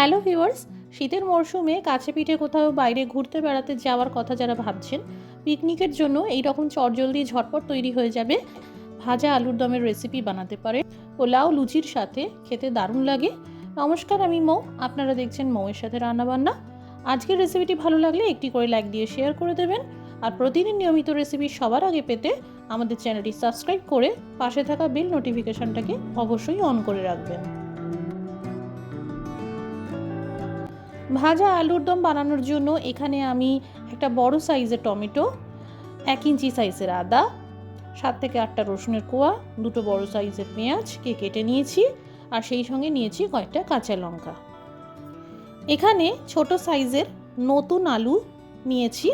Hello viewers, শীতের মরশুমে কাছে পিঠে কোথাও বাইরে ঘুরতে বেড়াতে যাওয়ার কথা যারা ভাবছেন, পিকনিকের জন্য এই রকম চটজলদি ঝটপট তৈরি হয়ে যাবে। ভাজা আলুর দমের রেসিপি বানাতে পারে। পোলাও, লুচির সাথে খেতে দারুণ লাগে। নমস্কার, আমি মৌ। আপনারা দেখছেন মৌয়ের সাথে রান্নাবান্না। আজকের রেসিপিটি ভালো লাগলে একটি করে লাইক দিয়ে শেয়ার করে দেবেন। আর প্রতিদিন নিয়মিত রেসিপি সবার আগে পেতে আমাদের চ্যানেলটি সাবস্ক্রাইব করে পাশে থাকা বেল নোটিফিকেশনটাকে অবশ্যই অন করে রাখবেন। ভাজা আলুর দম বানানোর জন্য এখানে আমি একটা বড় সাইজের টমেটো, এক ইঞ্চি সাইজের আদা, সাত থেকে আটটা রসুনের কোয়া, দুটো বড় সাইজের পেঁয়াজকে কেটে নিয়েছি আর সেই সঙ্গে নিয়েছি কয়েকটা কাঁচা লঙ্কা। এখানে ছোট সাইজের নতুন আলু নিয়েছি।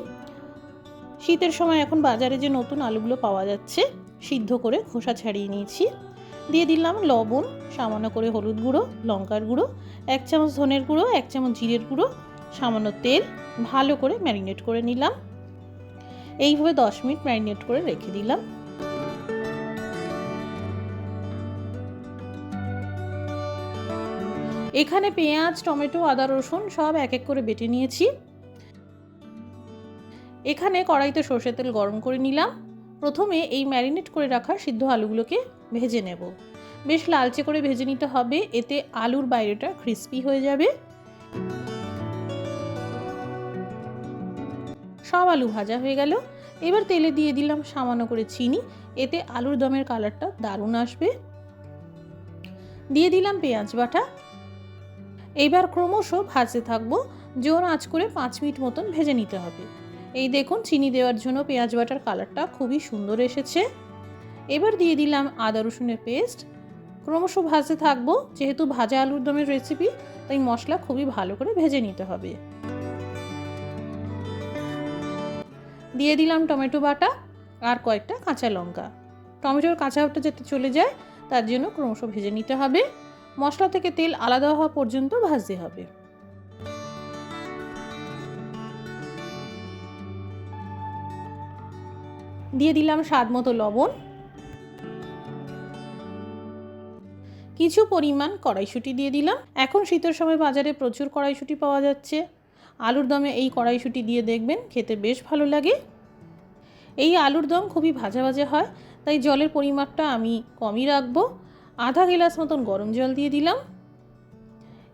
শীতের সময় এখন বাজারে যে নতুন আলুগুলো পাওয়া যাচ্ছে, সিদ্ধ করে খোসা ছাড়িয়ে নিয়েছি। দিয়ে দিলাম লবণ, সামান্য করে হলুদ গুঁড়ো, লঙ্কার গুঁড়ো, এক চামচ ধনের গুঁড়ো, এক চামচ জিরের গুঁড়ো, সামান্য তেল, ভালো করে ম্যারিনেট করে নিলাম। এইভাবে দশ মিনিট ম্যারিনেট করে রেখে দিলাম। এখানে পেঁয়াজ, টমেটো, আদা, রসুন সব এক এক করে বেটে নিয়েছি। এখানে কড়াইতে সর্ষের তেল গরম করে নিলাম। প্রথমে এই ম্যারিনেট করে রাখা সিদ্ধ আলুগুলোকে ভেজে নেব। বেশ লালচে করে ভেজে নিতে হবে, এতে আলুর বাইরেটা ক্রিস্পি হয়ে যাবে। সব আলু ভাজা হয়ে গেল। এবার তেলে দিয়ে দিলাম সামান্য করে চিনি, এতে আলুর দমের কালারটা দারুণ আসবে। দিয়ে দিলাম পেঁয়াজ বাটা। এইবার ক্রমশ ভাজতে থাকব, জোর আঁচ করে পাঁচ মিনিট মতন ভেজে নিতে হবে। এই দেখুন, চিনি দেওয়ার জন্য পেঁয়াজ বাটার কালারটা খুবই সুন্দর এসেছে। এবার দিয়ে দিলাম আদা রসুনের পেস্ট। ক্রমশ ভাজতে থাকব, যেহেতু ভাজা আলুর দমের রেসিপি তাই মশলা খুবই ভালো করে ভেজে নিতে হবে। দিয়ে দিলাম টমেটো বাটা আর কয়েকটা কাঁচা লঙ্কা। টমেটোর কাঁচাটা যাতে চলে যায়, তার জন্য ক্রমশ ভেজে নিতে হবে। মশলা থেকে তেল আলাদা হওয়া পর্যন্ত ভাজতে হবে। দিয়ে দিলাম স্বাদ মতো লবণ। কিছু পরিমাণ কড়াইশুঁটি দিয়ে দিলাম। এখন শীতের সময় বাজারে প্রচুর কড়াইশুঁটি পাওয়া যাচ্ছে। আলুর দমে এই কড়াইশুঁটি দিয়ে দেখবেন, খেতে বেশ ভালো লাগে। এই আলুর দম খুবই ভাজা ভাজা হয়, তাই জলের পরিমাপটা আমি কমই রাখব। আধা গ্লাস মতন গরম জল দিয়ে দিলাম।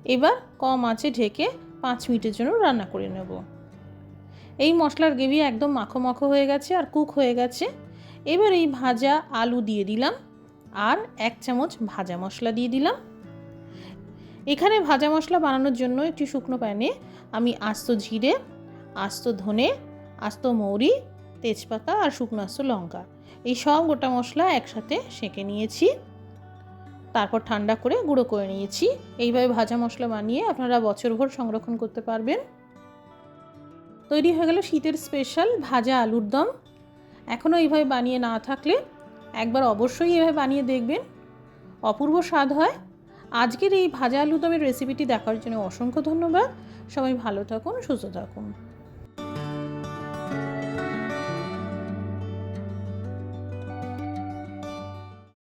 এবার কম আঁচে ঢেকে পাঁচ মিনিটের জন্য রান্না করে নেব। এই মশলার গ্রেভি একদম মাখো মাখো হয়ে গেছে আর কুক হয়ে গেছে। এবার এই ভাজা আলু দিয়ে দিলাম আর এক চামচ ভাজা মশলা দিয়ে দিলাম। এখানে ভাজা মশলা বানানোর জন্য একটি শুকনো প্যানে আমি আস্ত জিরে, আস্ত ধনে, আস্ত মৌরি, তেজপাতা আর শুকনো আস্ত লঙ্কা। এই সব গোটা মশলা একসাথে সেঁকে নিয়েছি। তারপর ঠান্ডা করে গুঁড়ো করে নিয়েছি। এইভাবে ভাজা মশলা বানিয়ে আপনারা বছরভর সংরক্ষণ করতে পারবেন। তৈরি হয়ে গেল শীতের স্পেশাল ভাজা আলুর দম। এখনও এইভাবে বানিয়ে না থাকলে একবার অবশ্যই এভাবে বানিয়ে দেখবেন। অপূর্ব স্বাদ হয়। আজকের এই ভাজা আলুর দমের রেসিপিটি দেখার জন্য অসংখ্য ধন্যবাদ। সবাই ভালো থাকুন, সুস্থ থাকুন।